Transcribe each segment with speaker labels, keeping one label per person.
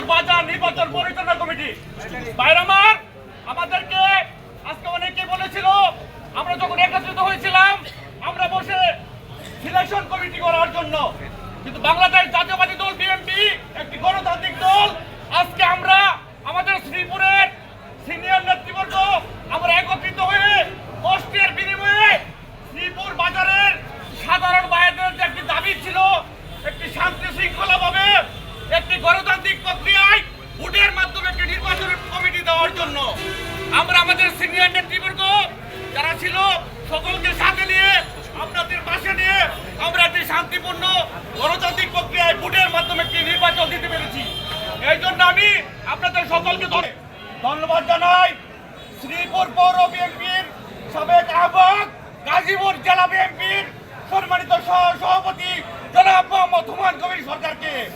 Speaker 1: শ্রীপুর বাজার নির্বাচন পরিচালনা কমিটি। বাইরামার আমাদেরকে আজকে অনেকে বলেছিল, আমরা যখন একত্রিত হয়েছিলাম, আমরা বসে সিলেকশন কমিটি করার জন্য। কিন্তু বাংলাদেশ জাতীয়বাদী দল বিএনপি একটি গণতান্ত্রিক দল আজকে আমরা আমাদের শ্রীপুরের সিনিয়র নেতৃবর্গ আমরা একত্রিত হয়ে কষ্টের বিনিময়ে শ্রীপুর বাজারের সাধারণ ভাইদের যে একটি দাবি ছিল একটি শান্তি শৃঙ্খলা ভাবে একটি গণতান্ত্রিক প্রক্রিয়ায় ভোটের মাধ্যমে একটি নির্বাচনের কমিটি দেওয়ার জন্য। আমরা আমাদের সিনিয়র নেতৃবর্গ যারা ছিল, সকলকে সাথে নিয়ে আপনাদের পাশে নিয়ে আমরা একটি শান্তিপূর্ণ গণতান্ত্রিক প্রক্রিয়ায় ভোটের মাধ্যমে একটি নির্বাচন দিতে পেরেছি। এই জন্য আমি আপনাদের সকলকে ধরে- ধন্যবাদ জানাই। শ্রীপুর পৌর বিএনপির সাবেক আহ্বায়ক গাজীপুর জেলা বিএনপির সম্মানিত সহ- সভাপতি জনাব মোহাম্মদ হুমায়ুন কবির সরকারকে।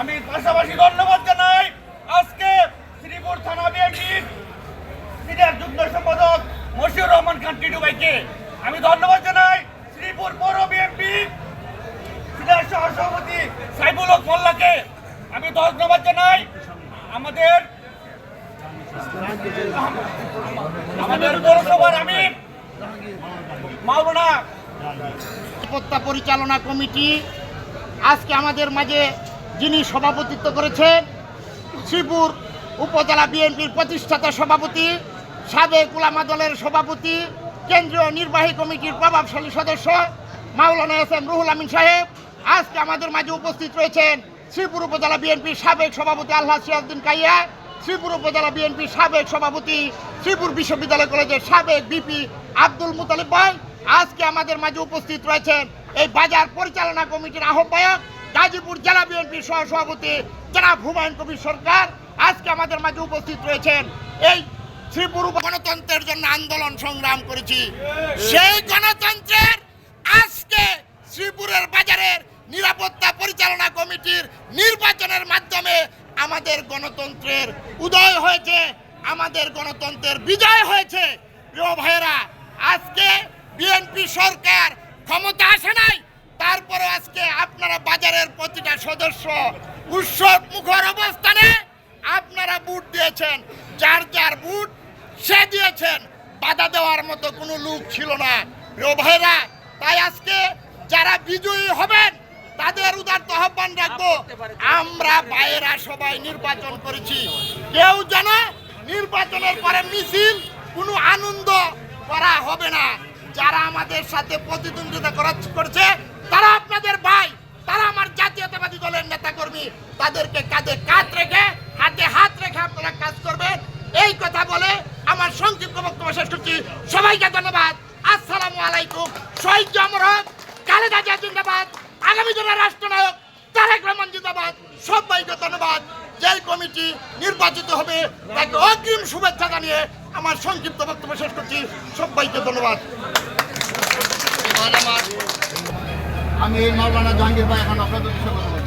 Speaker 1: আমি পাশাপাশি ধন্যবাদ জানাই আজকে শ্রীপুর থানা বিএনপির সিনিয়র যুগ্ম সম্পাদক মশিউর রহমান খান টিটু ভাইকে আমি ধন্যবাদ জানাই শ্রীপুর পৌর বিএনপি সিনিয়র সহ সভাপতি সাইবুল হক মোল্লাকে। আমি ধন্যবাদ জানাই আমাদের আমাদের পৌরসভার আমি মাওলানা
Speaker 2: পরিচালনা কমিটি। আজকে আমাদের মাঝে যিনি সভাপতিত্ব করেছেন, শ্রীপুর উপজেলা বিএনপির প্রতিষ্ঠাতা সভাপতি, সাবেক উলামা দলের সভাপতি, কেন্দ্রীয় নির্বাহী কমিটির প্রভাবশালী সদস্য মাওলানা এস এম রুহুল আমিন সাহেব, আজকে আমাদের মাঝে উপস্থিত রয়েছেন শ্রীপুর উপজেলা বিএনপির সাবেক সভাপতি আল্লাহ সিয়াউদ্দিন কাইয়া, শ্রীপুর উপজেলা বিএনপির সাবেক সভাপতি, শ্রীপুর বিশ্ববিদ্যালয় কলেজের সাবেক বিপি আব্দুল মুতালিব ভাই, আজকে আমাদের মাঝে উপস্থিত রয়েছেন এই বাজার পরিচালনা কমিটির আহ্বায়ক গাজীপুর জেলা বিএনপির সহ সভাপতি জনাব হুমায়ুন কবির সরকার আজকে আমাদের মাঝে উপস্থিত রয়েছেন। এই শ্রীপুর গণতন্ত্রের জন্য আন্দোলন সংগ্রাম করেছি। সেই গণতন্ত্রের আজকে শ্রীপুরের বাজারের নিরাপত্তা পরিচালনা কমিটির নির্বাচনের মাধ্যমে আমাদের গণতন্ত্রের উদয় হয়েছে, আমাদের গণতন্ত্রের বিজয় হয়েছে। প্রিয় ভাইয়েরা, আজকে বিএনপি সরকার ক্ষমতা আসে নাই তারপরে আজকে আপনারা বাজারের প্রতিটা সদস্য উৎসব মুখর অবস্থানে আপনারা বুট দিয়েছেন। যার যার বুট সে দিয়েছেন। বাধা দেওয়ার মতো কোনো লোক ছিল না। ভাইরা তাই আজকে যারা বিজয়ী হবেন, তাদের উদার্ত আহ্বান রাখব, আমরা বাইরা সবাই নির্বাচন করেছি। কেউ যেন নির্বাচনের পরে মিছিল, কোনো আনন্দ করা হবে না। যারা আমাদের সাথে প্রতিদ্বন্দ্বিতা করা- করছে তারা আপনাদের ভাই, তারা আমার জাতীয়তাবাদী দলের নেতা কর্মী তাদেরকে কাঁধে কাঁধ রেখে, হাতে হাত রেখে আপনারা কাজ করবেন। এই কথা বলে আমার সংক্ষিপ্ত বক্তব্য শেষ করছি। সবাইকে ধন্যবাদ। আসসালামু আলাইকুম। শহীদ জামর হক খালেদা জিয়া জিন্দাবাদ। আগামী দিনের রাষ্ট্রনায়ক তারেক রহমান জিন্দাবাদ। সবাইকে ধন্যবাদ। যেই কমিটি নির্বাচিত হবে, তাকে অগ্রিম শুভেচ্ছা জানিয়ে আমার সংক্ষিপ্ত বক্তব্য শেষ করছি। সবাইকে ধন্যবাদ।
Speaker 3: আমি এই মাওলানা জাহাঙ্গীর ভাই এখন আপনাদের সাথে